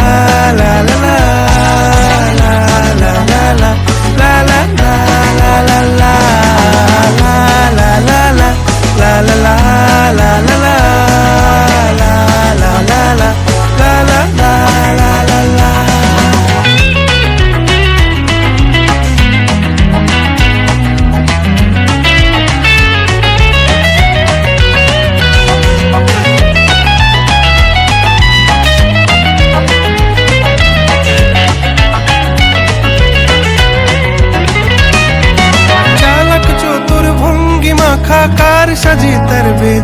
la la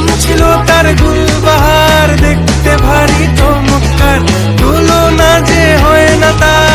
নাম ছিল তার গুলবাহার দেখতে ভারী চমৎকার। তুলনা যে হয় না তার